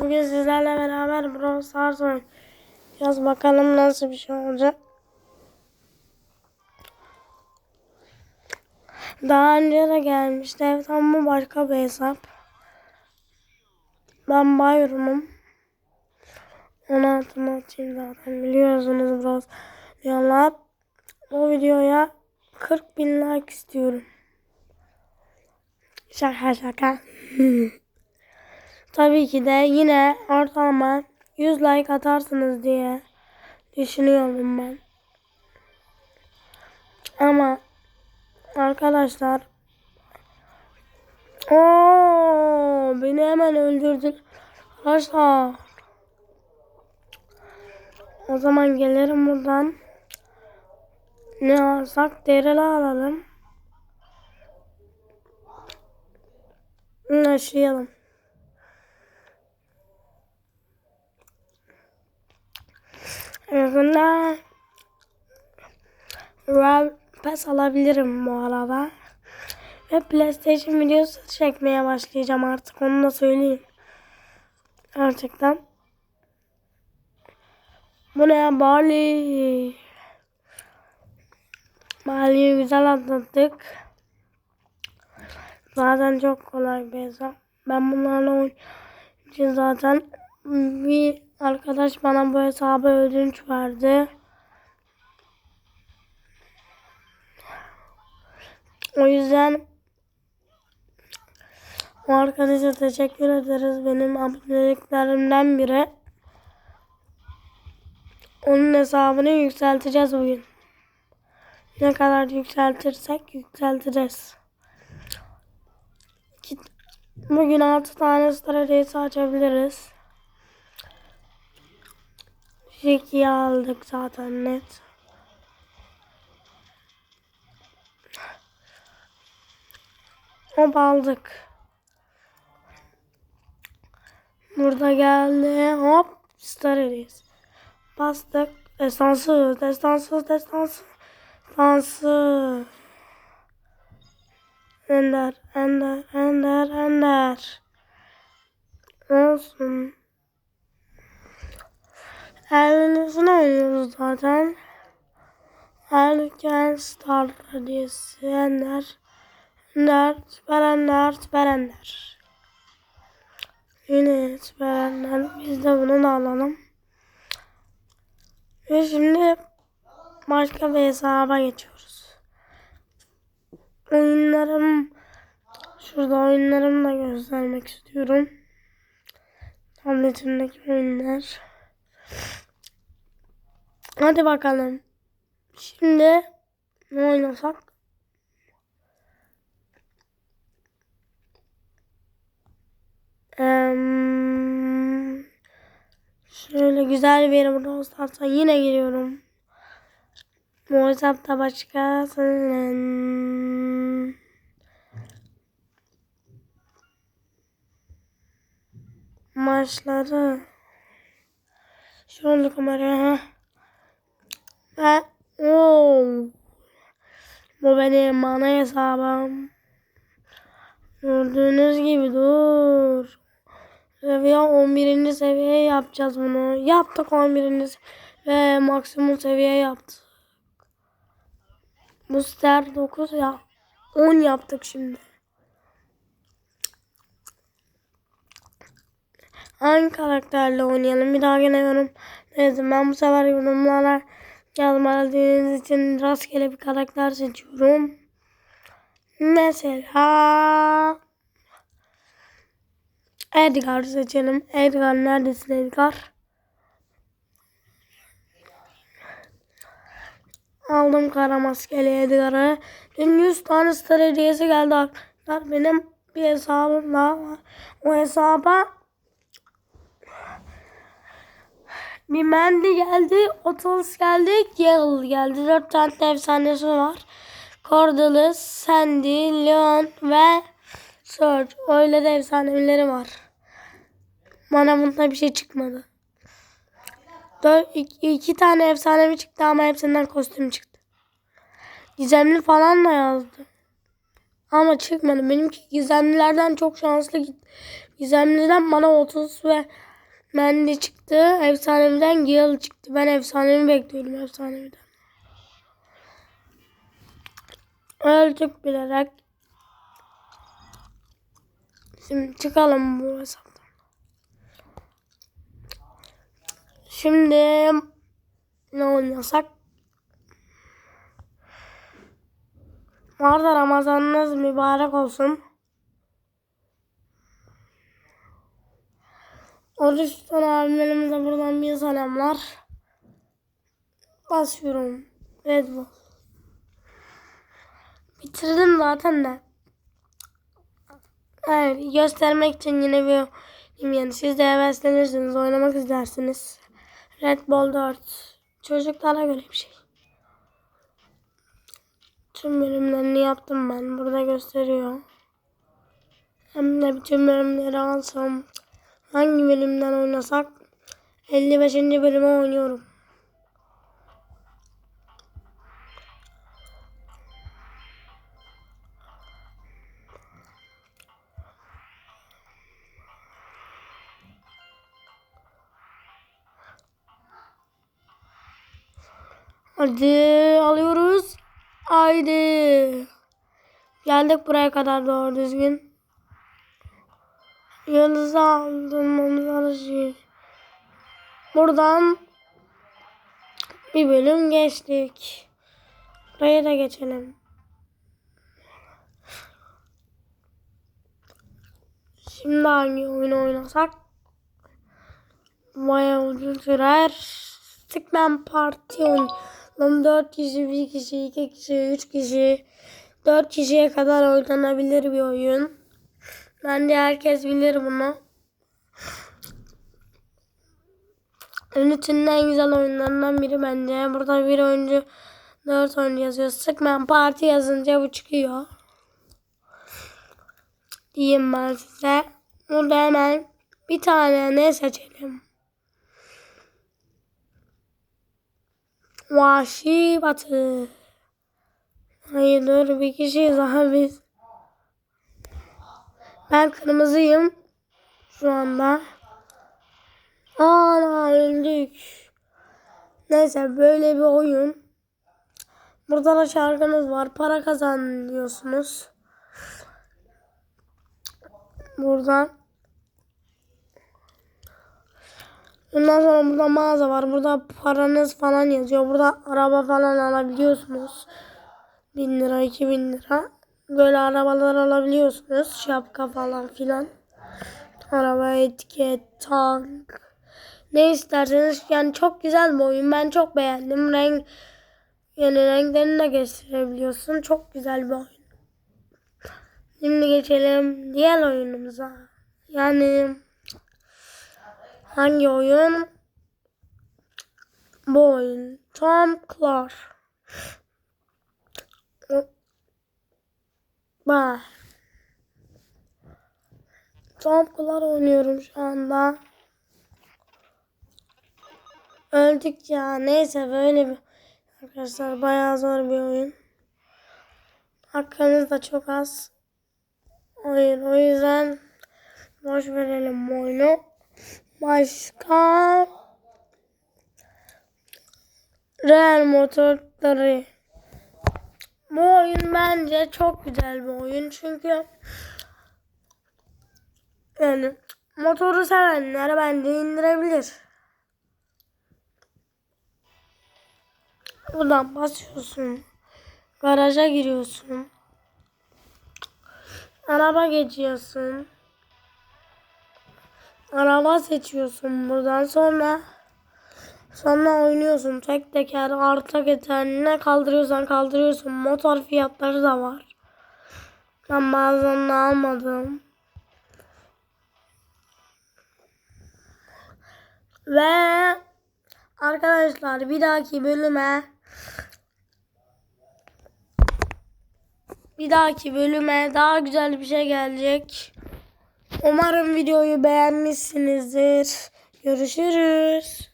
bugün sizlerle beraber Brawl Stars oynayacağız. Bakalım nasıl bir şey olacak. Daha önce de gelmişti. Evet ama başka bir hesap. Ben Bayram'ım. Onu altına atayım zaten. Biliyorsunuz Brawl Diyorlar. Bu videoya 40 bin like istiyorum. Şaka şaka. Tabii ki de yine ortalama 100 like atarsınız diye düşünüyorum ben. Ama arkadaşlar o beni hemen öldürdü. Arkadaşlar o zaman gelirim buradan. Ne alsak dereli alalım. Yaşayalım. Royal Pass alabilirim bu arada. Ve PlayStation videosu çekmeye başlayacağım artık onu da söyleyeyim. Gerçekten. Bu ne Bali? Bali'yi güzel atlattık. Zaten çok kolay bir hesap. Ben bunlarla oynayacağım zaten. Bir arkadaş bana bu hesabı ödünç verdi. O yüzden o arkadaşa teşekkür ederiz. Benim aboneliklerimden biri. Onun hesabını yükselteceğiz bugün. Ne kadar yükseltirsek yükselteceğiz. Bugün 6 tane stratejisi açabiliriz. Jackie'yi aldık zaten net. Hop aldık. Burada geldi. Hop stratejisi. Bastık. Destansı, destansı, destansı. Destansı. Ender, Ender, Ender, Ender. Olsun. Erlinisini oynuyoruz zaten. Erken Star Radiyesi Ender. Ender, Süper Ender. Yine Süper Ender. Biz de bunu alalım. Ve şimdi başka bir hesaba geçiyoruz. Oyunlarım şurada oyunlarımı da göstermek istiyorum. Tabletimdeki oyunlar. Hadi bakalım. Şimdi ne oynasak? Şöyle güzel bir yere burada Stars'a yine giriyorum. Bu hesapta başkasının maçları. Şunu kameraya ve ooo. Bu benim ana hesabım. Gördüğünüz gibi dur seviye 11. seviye yapacağız bunu yaptık 11. ve maksimum seviye yaptık Booster 9 ya 10 yaptık şimdi Hangi karakterle oynayalım? Bir daha gene yorum yazın. Ben bu sefer yorumlara yazmadığınız için rastgele bir karakter seçiyorum. Mesela Edgar seçelim. Edgar neredesin Edgar? Aldım kara maskeli Edgar'ı. Dün 100 tane star hediyesi geldi arkadaşlar. Benim bir hesabım daha var. O hesaba Bir Mandy geldi, Otals geldi, Gale geldi. Dört tane efsanesi var. Cordelis, Sandy, Leon ve Surge. Öyle de efsaneleri var. Bana bunda bir şey çıkmadı. Dört, iki, iki tane efsanevi çıktı ama hepsinden kostüm çıktı. Gizemli falan da yazdı. Ama çıkmadı. Benimki gizemlilerden çok şanslı gitti. Gizemliden bana 30 ve Mendy çıktı. Efsaneviden Gale çıktı. Ben efsanevi bekliyorum efsaneviden. Öldük bilerek. Şimdi çıkalım bu hesaptan. Şimdi ne oynasak? Varda Ramazanınız mübarek olsun. Oruç tutan abilerimize buradan bir selamlar. Basıyorum. Red Bull. Bitirdim zaten de. Evet, göstermek için yine bir yani siz de heveslenirsiniz, oynamak istersiniz. Red Bull 4. Çocuklara göre bir şey. Tüm bölümlerini yaptım ben. Burada gösteriyor. Hem de bütün bölümleri alsam hangi bölümden oynasak 55. bölümü oynuyorum. Hadi alıyoruz. Haydi. Geldik buraya kadar doğru düzgün. Yıldız aldım onu şey. Buradan bir bölüm geçtik. Buraya da geçelim. Şimdi hangi oyunu oynasak? Bayağı uzun sürer. Stickman Party oynayalım. 4 kişi, 1 kişi, 2 kişi, 3 kişi, 4 kişiye kadar oynanabilir bir oyun. Bence herkes bilir bunu. Unit'in en güzel oyunlarından biri bence. Burada bir oyuncu 4 oyuncu yazıyor. Stickman Party yazınca bu çıkıyor. Diyeyim ben size. Burada hemen bir tane ne seçelim? Vahşi Batı. Hayır dur bir kişi daha biz. Ben kırmızıyım. Şu anda. Ana öldük. Neyse böyle bir oyun. Burada da şarkınız var. Para kazanıyorsunuz. Buradan. Ondan sonra burada mağaza var. Burada paranız falan yazıyor. Burada araba falan alabiliyorsunuz. 1000 lira, 2000 lira. Böyle arabalar alabiliyorsunuz. Şapka falan filan. Araba, etiket, tank. Ne isterseniz. Yani çok güzel bir oyun. Ben çok beğendim. Renk yani renklerini de gösterebiliyorsun. Çok güzel bir oyun. Şimdi geçelim diğer oyunumuza. Yani hangi oyun? Bu oyun. Tom Clark. Bak. Tom Clark oynuyorum şu anda. Öldük ya. Neyse böyle bir arkadaşlar bayağı zor bir oyun. Hakkınız da çok az oyun. O yüzden boş verelim oyunu. Başka Real motorları. Bu oyun bence çok güzel bir oyun. Çünkü yani motoru sevenler bence indirebilir. Buradan basıyorsun. Garaja giriyorsun. Araba geçiyorsun. Araba seçiyorsun buradan sonra sonra oynuyorsun. Tek teker arta tekerine kaldırıyorsan kaldırıyorsun. Motor fiyatları da var. Ben bazen almadım. Ve arkadaşlar bir dahaki bölüme bir dahaki bölüme daha güzel bir şey gelecek. Umarım videoyu beğenmişsinizdir. Görüşürüz.